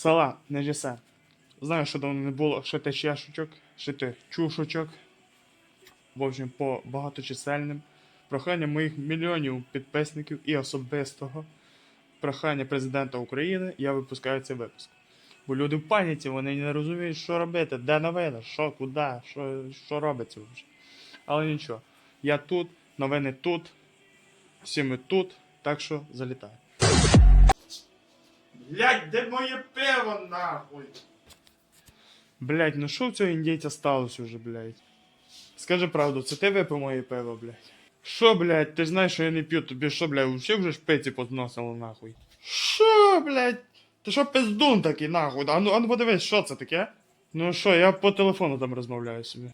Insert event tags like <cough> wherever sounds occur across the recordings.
Села, не жесе. Знаю, що давно не було шити чешучок, шити чушочок. В общем, по багаточисельним. Прохання моїх мільйонів підписників і особистого прохання президента України я випускаю цей випуск. Бо люди в паніці, вони не розуміють, що робити, де новини, що, куди, що, що робиться вже. Але нічого. Я тут, новини тут, всі ми тут, так що залітай. Блять, де моє пиво нахуй? Блять, ну що в цього індійця сталося вже, блять? Скажи правду, це ти випив моє пиво, блять? Що, блять, ти знаєш, що я не п'ю, тобі що, блять, всі вже шпиці подносили нахуй? Що, блять? Ти що пиздун такий нахуй? А ну, а ну подивись, що це таке? Ну що, я по телефону там розмовляю собі.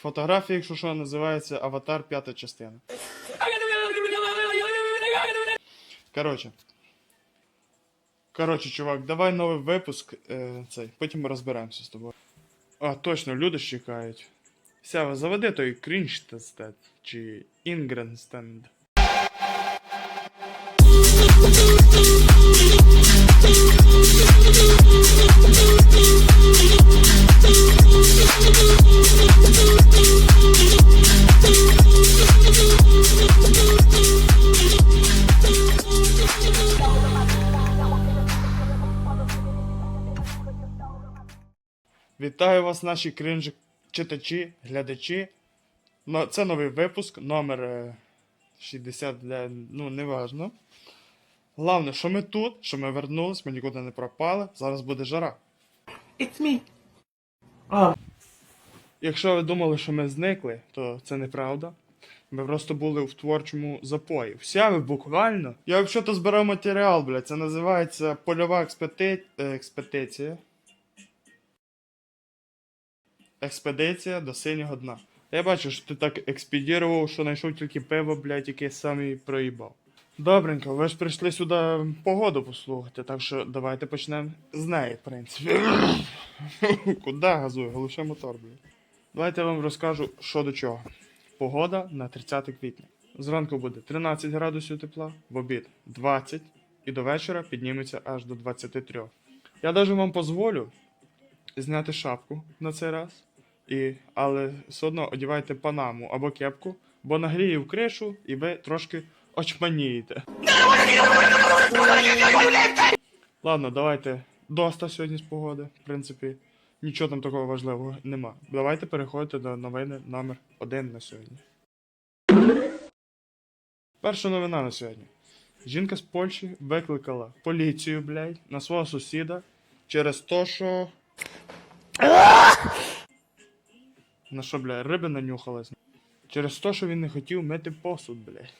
Фотографія, якщо що, називається Аватар п'ята частина. Коротше. Коротше, чувак, давай новий випуск. Е, цей, потім ми розберемося з тобою. А, точно, люди ж чекають. Сява, заведи той крінштестед чи інгренстенд. Вітаю вас, наші кринж читачі, глядачі. Ну, це новий випуск, номер е, 60 для. Ну, неважно. Головне, що ми тут, що ми вернулись, ми нікуди не пропали. Зараз буде жара. It's me. Oh, Якщо ви думали, що ми зникли, то це неправда. Ми просто були в творчому запої. Вся ви буквально. Я взагалі збирав матеріал, блядь. Це називається польова експети... е, експедиція. До синього дна. Я бачу, що ти так експедірував, що знайшов тільки пиво, блядь, яке сам і проїбав. Добренько, ви ж прийшли сюди погоду послухати, так що давайте почнемо з неї, в принципі. <coughs> Куди газую? Глуше мотор, блядь. Давайте я вам розкажу, що до чого. Погода на 30 квітня. Зранку буде 13 градусів тепла, в обід 20, і до вечора підніметься аж до 23. Я навіть вам дозволю зняти шапку на цей раз, і, але все одно одівайте панаму або кепку, бо нагріє в кришу, і ви трошки очманієте. Ладно, давайте доста сьогодні з погоди. В принципі, нічого там такого важливого нема. Давайте переходити до новини номер один на сьогодні. Перша новина на сьогодні. Жінка з Польщі викликала поліцію, блядь, на свого сусіда через то, що. На що, блядь, риби нанюхалась. Через то, що він не хотів мити посуд, блядь.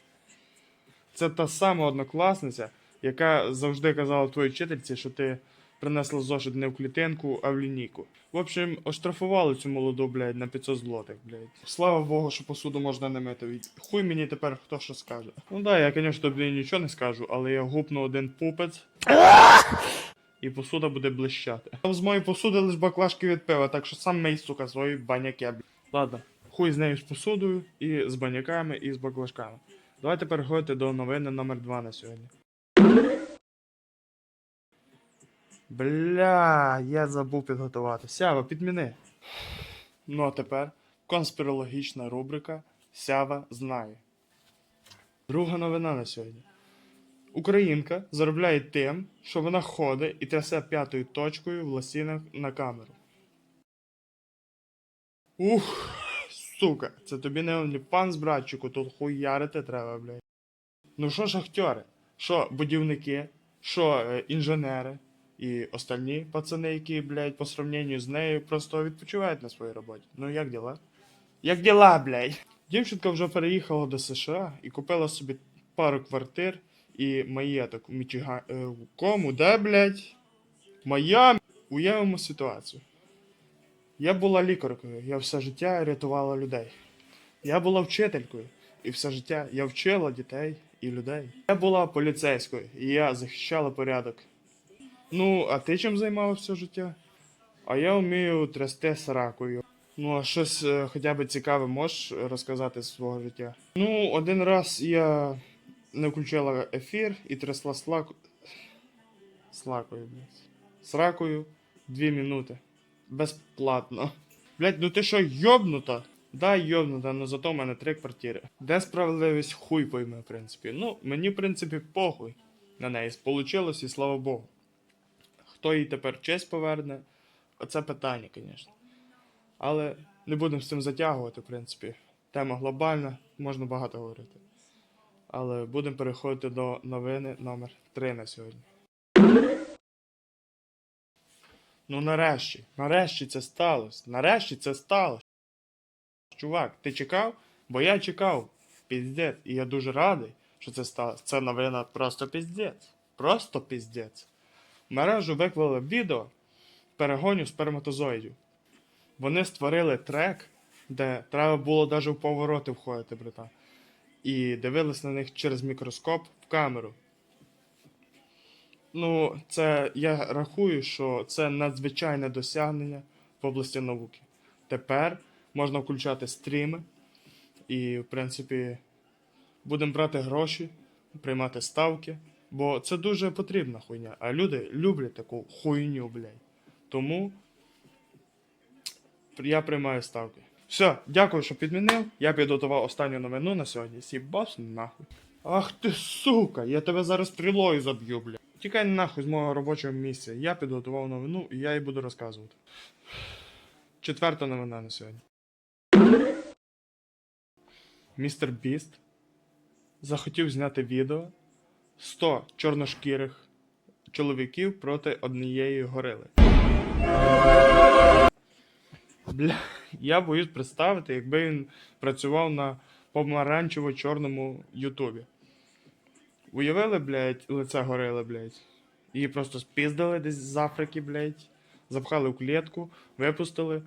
Це та сама однокласниця, яка завжди казала твоїй вчительці, що ти принесла зошит не в клітинку, а в лінійку. В общем, оштрафували цю молоду, блядь, на 500 злотих, блядь. Слава Богу, що посуду можна не мити. Хуй мені тепер хто що скаже. Ну да, я, звісно, тобі нічого не скажу, але я гупну один пупець. І посуда буде блищати. Там з моєї посуди лиш баклажки від пива, так що сам мий, сука, свої баняки. Ладно, хуй з нею з посудою, і з баняками, і з баклажками. Давайте переходити до новини номер 2 на сьогодні. Бля, я забув підготувати. Сява, підміни. Ну а тепер конспірологічна рубрика Сява знає. Друга новина на сьогодні. Українка заробляє тим, що вона ходить і трясе п'ятою точкою в лосінах на камеру. Ух, сука, це тобі не OnlyFans, братчику, тут хуярити треба, блядь. Ну що шахтери, що будівники, що е, інженери і остальні пацани, які, блядь, по сравненню з нею просто відпочивають на своїй роботі. Ну як діла? Як діла, блядь? Дівчинка вже переїхала до США і купила собі пару квартир і маєток у Мічига... е, кому, де, блядь? Майамі. Уявимо ситуацію. Я була лікаркою, я все життя рятувала людей. Я була вчителькою, і все життя я вчила дітей і людей. Я була поліцейською, і я захищала порядок. Ну, а ти чим займалася все життя? А я вмію трясти сракою. Ну, а щось е, хоча б цікаве можеш розказати з свого життя? Ну, один раз я не включила ефір і трясла слак... слакою, блядь. З ракою 2 минути. Безплатно. Блять, ну ти що, йобнута? Да, йобнута, но зато в мене три квартири. Де справедливість хуй пойме, в принципі. Ну, мені, в принципі, похуй на неї. Получилось, і слава Богу. Хто їй тепер честь поверне? Оце питання, звісно. Але не будемо з цим затягувати, в принципі. Тема глобальна, можна багато говорити. Але будемо переходити до новини номер 3 на сьогодні. Ну нарешті, нарешті це сталося. Нарешті це сталося. Чувак, ти чекав? Бо я чекав. Піздець. І я дуже радий, що це сталося. Це новина просто піздець. Просто піздець. В мережу виклали відео перегонів сперматозоїдів. Вони створили трек, де треба було навіть в повороти входити, братан. І дивились на них через мікроскоп в камеру. Ну, це я рахую, що це надзвичайне досягнення в області науки. Тепер можна включати стріми і, в принципі, будемо брати гроші, приймати ставки, бо це дуже потрібна хуйня. А люди люблять таку хуйню, блядь. Тому я приймаю ставки. Все, дякую, що підмінив. Я підготував останню новину на сьогодні. Сібас нахуй. Ах ти сука, я тебе зараз стрілою заб'ю, бля. Тікай нахуй з мого робочого місця. Я підготував новину і я їй буду розказувати. Четверта новина на сьогодні. Містер Біст захотів зняти відео 100 чорношкірих чоловіків проти однієї горили. Бля, <laughs> я боюсь представити, якби він працював на помаранчево-чорному Ютубі. Уявили, блядь, лице горили, блядь. Її просто спіздили десь з Африки, блядь. Запхали в клітку, випустили.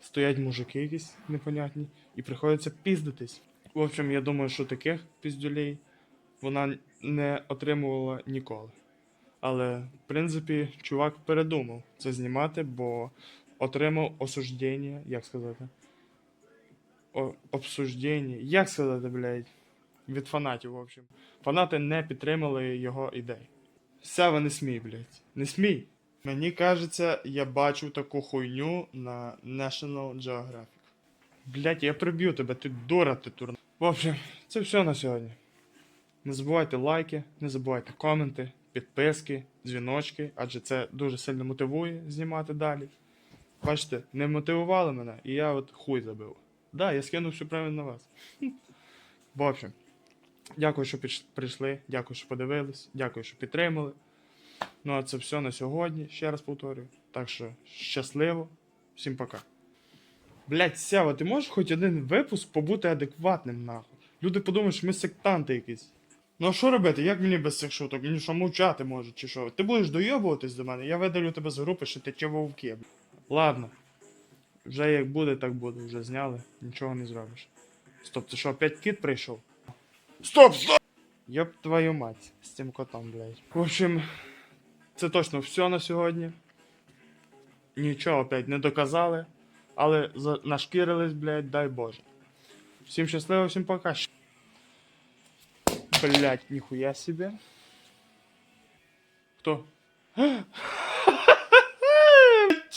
Стоять мужики якісь непонятні, і приходиться піздитись. В общем, я думаю, що таких піздюлей вона не отримувала ніколи. Але, в принципі, чувак передумав це знімати, бо отримав осуждення, як сказати? О, обсуждення. Як сказати, блядь? Від фанатів, в общем. Фанати не підтримали його ідей. Сява, не смій, блядь. Не смій. Мені кажеться, я бачив таку хуйню на National Geographic. Блядь, я приб'ю тебе, ти дура, ти турна. В общем, це все на сьогодні. Не забувайте лайки, не забувайте коменти, підписки, дзвіночки, адже це дуже сильно мотивує знімати далі. Бачите, не мотивували мене, і я от хуй забив. Да, я скинув всю правильно на вас. <laughs> В общем, дякую, що прийшли, дякую, що подивились, дякую, що підтримали. Ну а це все на сьогодні, ще раз повторюю. Так що щасливо, всім пока. Блять, Сява, ти можеш хоч один випуск побути адекватним, нахуй. Люди подумають, що ми сектанти якісь. Ну а що робити? Як мені без цих шуток? Мені що мовчати може, чи що? Ти будеш дойобуватись до мене, я видалю тебе з групи, що ти чи вовки. Ладно. Вже як буде, так буде. Вже зняли, нічого не зробиш. Стоп, це що, опять кіт прийшов? Стоп, стоп! Йоп твою мать з цим котом, блядь. В общем, це точно все на сьогодні. Нічого опять не доказали, але нашкірились, блядь, дай Боже. Всім щасливо, всім пока. Блять, нихуя себе. Кто?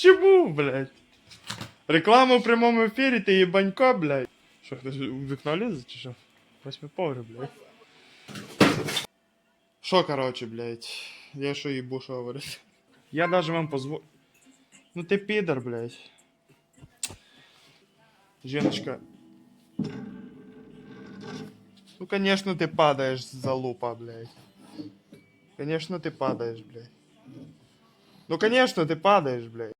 Чему, блядь? Реклама в прямому ефірі, ти єбанько, блядь. Що, хтось у вікно лізе, чи що? Восьми поверх, блядь. Що, короче, блядь? Я що їбу, що говорити? Я даже вам позво... Ну ти підер, блядь. Жіночка. Ну, конечно, ты падаешь, залупа, блядь. Конечно, ты падаешь, блядь. Ну, конечно, ты падаешь, блядь.